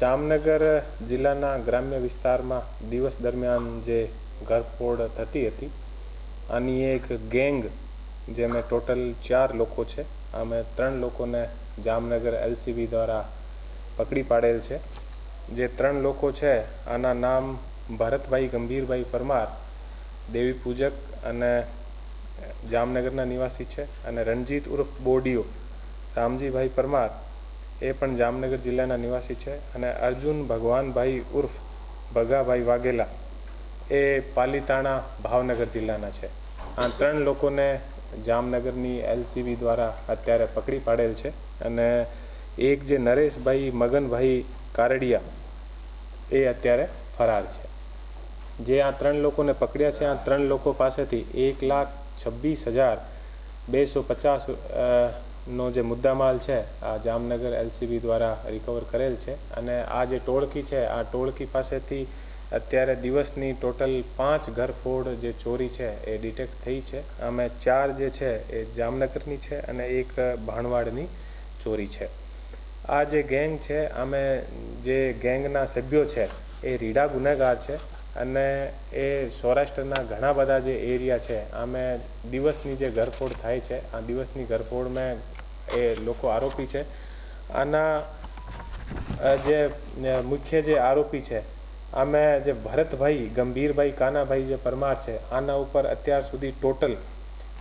જામનગર જિલ્લાના ગ્રામ્ય વિસ્તારમાં દિવસ દરમિયાન જે ઘરફોડ થતી હતી, આની એક ગેંગ જેમાં ટોટલ ચાર લોકો છે, અમે ત્રણ લોકોને જામનગર એલસીબી દ્વારા પકડી પાડેલ છે. જે ત્રણ લોકો છે, આના નામ ભરતભાઈ ગંભીરભાઈ પરમાર, દેવી પૂજક અને જામનગરના નિવાસી છે અને રણજીત ઉર્ફ બોડીઓ રામજીભાઈ પરમાર એ પણ જામનગર જિલ્લાના નિવાસી છે અને અર્જુન ભગવાનભાઈ ઉર્ફ ભગાભાઈ વાઘેલા એ પાલીતાણા ભાવનગર જિલ્લાના છે. આ ત્રણ લોકોને જામનગરની એલસીબી દ્વારા અત્યારે પકડી પાડેલ છે અને એક જે નરેશભાઈ મગનભાઈ કારડિયા એ અત્યારે ફરાર છે. જે આ ત્રણ લોકોને પકડ્યા છે, આ ત્રણ લોકો પાસેથી એક લાખ છવ્વીસ હજાર બેસો પચાસ નો જે મુદ્દામાલ છે, આ જામનગર એલસીબી દ્વારા રિકવર કરેલ છે. અને આ જે ટોળકી છે, આ ટોળકી પાસેથી અત્યારે દિવસની ટોટલ પાંચ ઘરફોડ જે ચોરી છે, એ ડિટેક્ટ થઈ છે. અમે ચાર જે છે, એ જામનગરની છે અને એક ભાણવાડની ચોરી છે. આ જે ગેંગ છે, અમે જે ગેંગના સભ્યો છે, એ રીડા ગુનેગાર છે. અને એ સૌરાષ્ટ્રના ઘણા બધા જે એરિયા છે, આમે દિવસની જે ઘરફોડ થાય છે, આ દિવસની ઘરફોડમાં એ લોકો આરોપી છે. આના જે મુખ્ય જે આરોપી છે, આમે જે ભરતભાઈ, ગંભીરભાઈ કાનાભાઈ જે પરમાર છે, આના ઉપર અત્યાર સુધી ટોટલ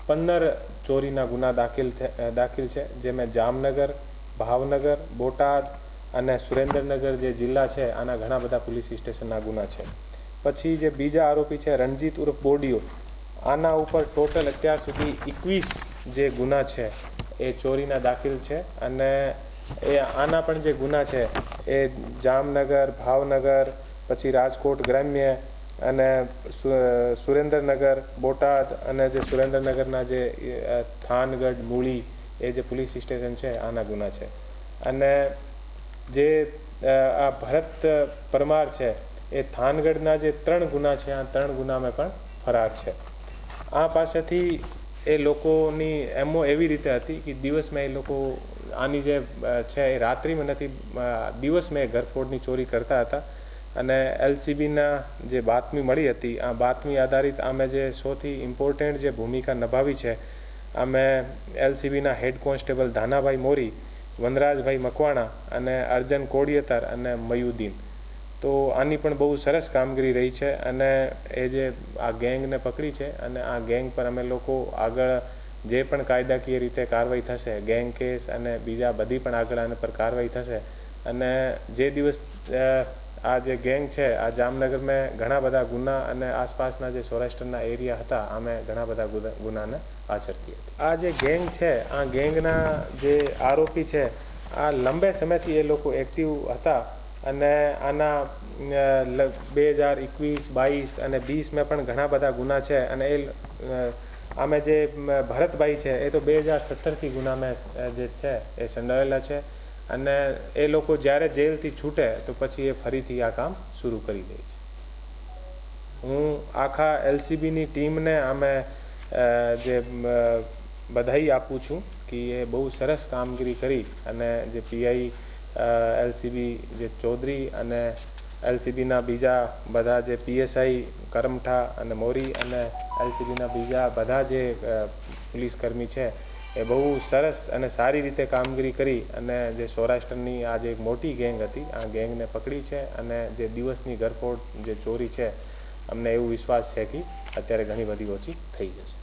પંદર ચોરીના ગુના દાખલ દાખિલ છે છે, જેમાં જામનગર, ભાવનગર, બોટાદ અને સુરેન્દ્રનગર જે જિલ્લા છે, આના ઘણા બધા પોલીસ સ્ટેશનના ગુના છે. પછી જે બીજા આરોપી છે, રણજીત ઉર્ફ બોડિયો આના ઉપર ટોટલ અત્યાર સુધી એકવીસ જે ગુના છે, એ ચોરીના દાખલ છે અને એ આના પણ જે ગુના છે, એ જામનગર, ભાવનગર, પછી રાજકોટ ગ્રામ્ય અને સુરેન્દ્રનગર, બોટાદ અને જે સુરેન્દ્રનગરના જે થાનગઢ, મૂળી, એ જે પોલીસ સ્ટેશન છે, આના ગુના છે. અને જે આ ભરત પરમાર છે એ થાનગઢના જે ત્રણ ગુના છે, આ ત્રણ ગુનામાં પણ ફરાર છે. આ પાસેથી એ લોકોની એમો એવી રીતે હતી કે દિવસમાં એ લોકો આની જે છે, એ રાત્રિમાં નથી દિવસમાં એ ઘરફોડની ચોરી કરતા હતા. અને એલસીબીના જે બાતમી મળી હતી, આ બાતમી આધારિત અમે જે સૌથી ઇમ્પોર્ટન્ટ જે ભૂમિકા નિભાવી છે અમે એલસીબીના હેડ કોન્સ્ટેબલ ધાનાભાઈ મોરી, વનરાજભાઈ મકવાણા અને અર્જન કોડિયતર અને મયુદ્દીન. તો આની પણ બહુ સરસ કામગીરી રહી છે અને એ જે આ ગેંગને પકડી છે અને આ ગેંગ પર અમે લોકો આગળ જે પણ કાયદાકીય રીતે કાર્યવાહી થશે, ગેંગ કેસ અને બીજા બધી પણ આગળ આના પર કાર્યવાહી થશે અને જે દિવસ આ જે ગેંગ છે, આ જામનગરમાં ઘણા બધા ગુના અને આસપાસના જે સૌરાષ્ટ્રના એરિયા હતા અમે ઘણા બધા ગુના- ગુનાને આચરતી હતી. આ જે ગેંગ છે, આ ગેંગના જે આરોપી છે, આ લંબે સમયથી એ લોકો એક્ટિવ હતા અને આના બે હજાર એકવીસ, બાવીસ અને વીસમાં પણ ઘણા બધા ગુના છે. અને એ આમે જે ભરતભાઈ છે, એ તો બે હજાર સત્તરથી ગુનામાં જે છે, એ સંડાવેલા છે. અને એ લોકો જ્યારે જેલથી છૂટે, તો પછી એ ફરીથી આ કામ શરૂ કરી દે છે. હું આખા એલસીબીની ટીમને અમે જે બધાઈ આપું છું કે એ બહુ સરસ કામગીરી કરી અને જે પીઆઈ એલસીબી જે ચૌધરી અને એલસીબીના બીજા બધા જે પીએસઆઈ કરમઠા અને મોરી અને એલસીબીના બીજા બધા જે પોલીસકર્મી પોલીસ કર્મી છે એ બહુ સરસ અને સારી રીતે કામગીરી કરી અને જે સૌરાષ્ટ્રની આ જે એક મોટી ગેંગ હતી આ ગેંગને પકડી છે અને જે દિવસની ઘરફોડ જે ચોરી છે અમને એવું વિશ્વાસ છે કે અત્યારે ઘણી બધી ઓછી થઈ જશે.